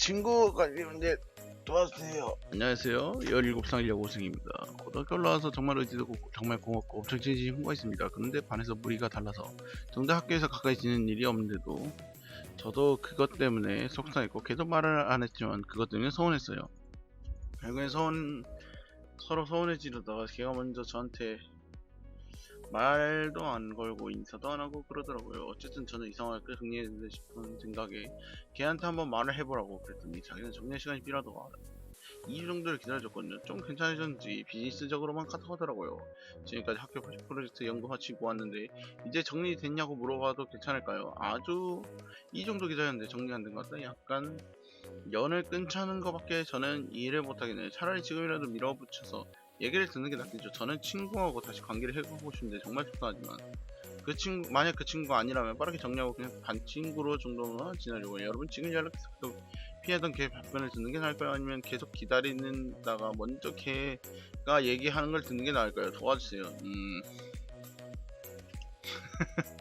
친구 관리문제 도와주세요. 안녕하세요. 17살 여고생입니다. 고등학교 올라와서 정말 의지되고 정말 고맙고 엄청 진심이 풍부했습니다. 그런데 반에서 무리가 달라서 정작 학교에서 가까이 지는 일이 없는데도 저도 그것 때문에 속상했고 계속 말을 안 했지만 그것 때문에 서운했어요. 결국엔 서운 서로 서운해지려다가 걔가 먼저 저한테 말도 안 걸고 인사도 안 하고 그러더라고요. 어쨌든 저는 이 상황을 꽤 정리했는데 싶은 생각에 걔한테 한번 말을 해보라고 그랬더니 자기는 정리할 시간이 필요하다고 하더라고요. 2주 정도를 기다려줬거든요. 좀 괜찮아졌는지 비즈니스적으로만 카톡하더라고요. 지금까지 학교 프로젝트 연구 마치고 왔는데 이제 정리됐냐고 물어봐도 괜찮을까요? 아주 이 정도 기다렸는데 정리 안 된 것 같다. 약간 연을 끊자는 것밖에 저는 이해를 못하겠네요. 차라리 지금이라도 밀어붙여서 얘기를 듣는 게 낫겠죠. 저는 친구하고 다시 관계를 해보고 싶은데 정말 속상하지만 그 친구 만약 그 친구가 아니라면 빠르게 정리하고 그냥 반 친구로 정도만 지내려고 해요. 여러분 지금 연락해서 피하던 걔 답변을 듣는 게 나을까요? 아니면 계속 기다리는다가 먼저 걔가 얘기하는 걸 듣는 게 나을까요? 도와주세요. 음.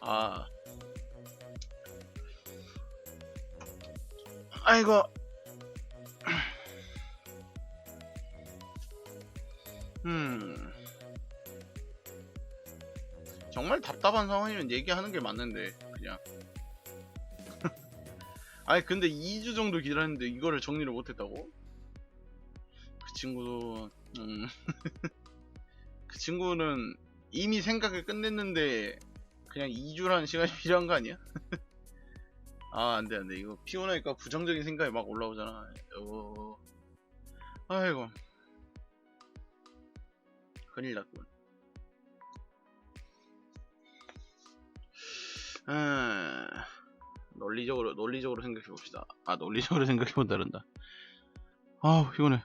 아. 아이고. 음. 정말 답답한 상황이면 얘기하는 게 맞는데 그냥 아니 근데 2주 정도 기다렸는데 이거를 정리를 못했다고? 그 친구도 음... 그 친구는 이미 생각을 끝냈는데 그냥 2주라는 시간이 필요한 거 아니야? 아 안돼 안돼 이거 피곤하니까 부정적인 생각이 막 올라오잖아 어... 아이고 큰일 났군 아... 논리적으로 논리적으로 생각해 봅시다. 아 논리적으로 생각해 본다른다. 아우 피곤해.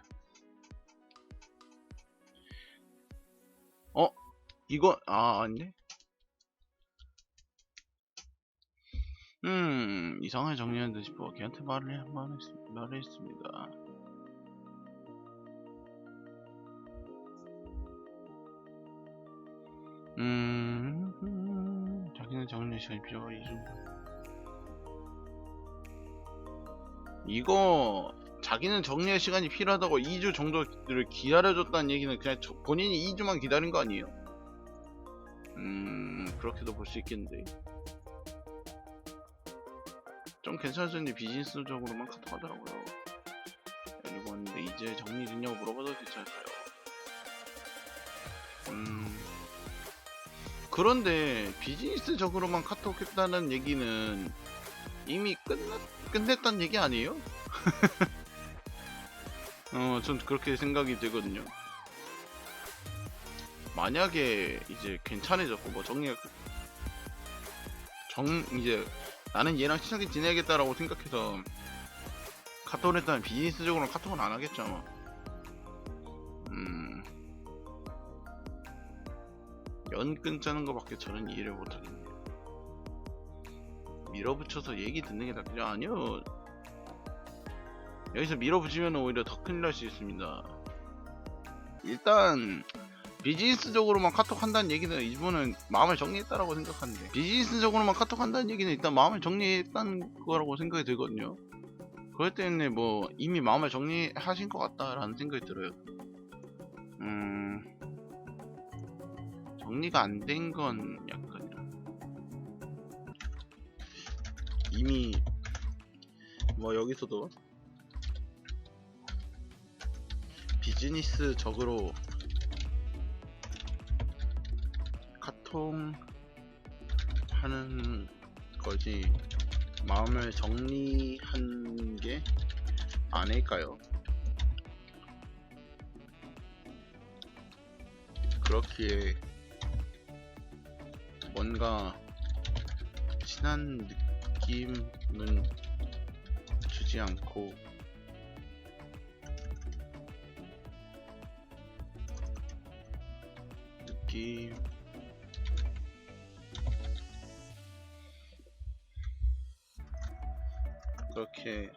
어 이거 아 아니네. 음 이상하게 정리한 듯 싶어 걔한테 말을 한번 했, 말을 했습니다. 음, 음 자기는 정리 시간이 필요하 이 정도. 이거 자기는 정리할 시간이 필요하다고 2주 정도를 기다려줬다는 얘기는 그냥 저- 본인이 2주만 기다린 거 아니에요? 음 그렇게도 볼 수 있겠는데 좀 괜찮았는데 비즈니스적으로만 카톡 하더라고요 그리고 왔는데 이제 정리 됐냐고 물어봐도 괜찮을까요? 음 그런데 비즈니스적으로만 카톡 했다는 얘기는 이미 끝났, 끝냈다는 얘기 아니에요? 어, 전 그렇게 생각이 되거든요. 만약에 이제 괜찮아졌고 뭐 정리가 끝- 정 이제 나는 얘랑 친하게 지내야겠다라고 생각해서 카톡을 했다면 비즈니스적으로는 카톡은 안 하겠죠 아마. 음. 연 끊자는 거밖에 저는 이해를 못하겠네요. 밀어붙여서 얘기 듣는 게 낫겠죠? 아니요. 여기서 밀어붙이면 오히려 더 큰일 날 수 있습니다. 일단 비즈니스적으로만 카톡 한다는 얘기는 이분은 마음을 정리했다라고 생각하는데 비즈니스적으로만 카톡 한다는 얘기는 일단 마음을 정리했다는 거라고 생각이 들거든요. 그럴 때문에 뭐 이미 마음을 정리하신 것 같다라는 생각이 들어요. 음 정리가 안 된 건 약간 이미 뭐 여기서도 비즈니스 적으로 카통 하는 거지 마음을 정리한 게 아닐까요? 그렇기에 뭔가 친한 느낌은 주지 않고 느낌. 그렇게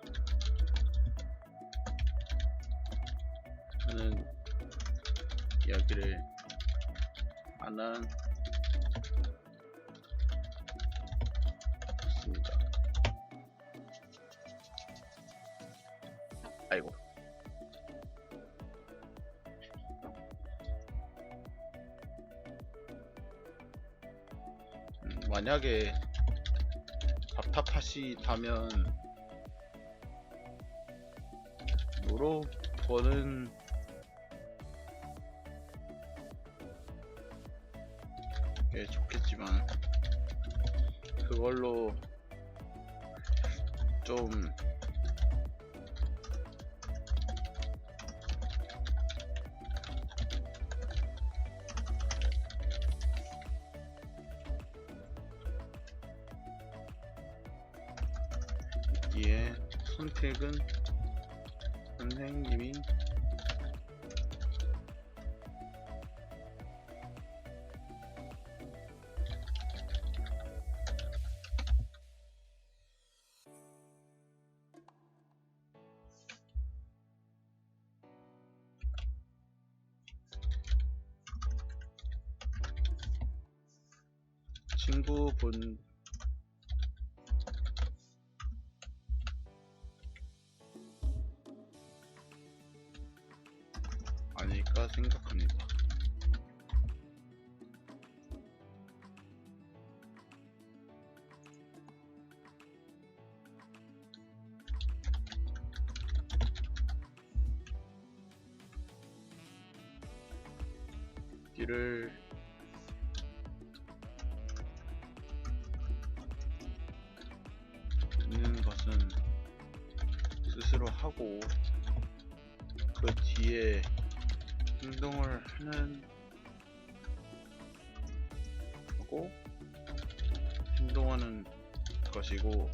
하는 이야기를 안한 아이고. 음, 만약에 답답하시다면 노로버는 게 좋겠지만 그걸로 좀 여기에 선택은 선생님이 친구분 아닐까 생각합니다. 길을 있는 것은 스스로 하고 그 뒤에 행동을 하는 하고 행동하는 것이고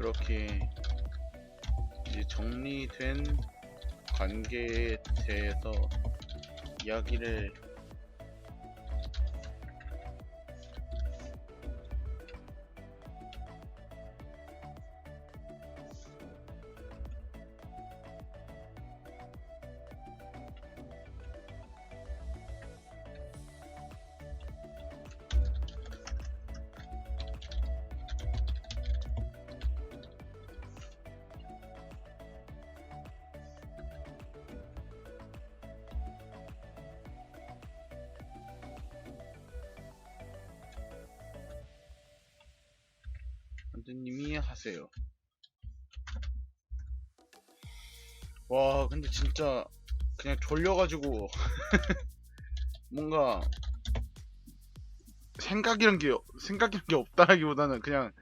그렇게 이제 정리된 관계에 대해서 이야기를 님이 하세요. 와, 근데 진짜 그냥 졸려가지고 뭔가 생각이란 게 생각이란 게 없다라기보다는 그냥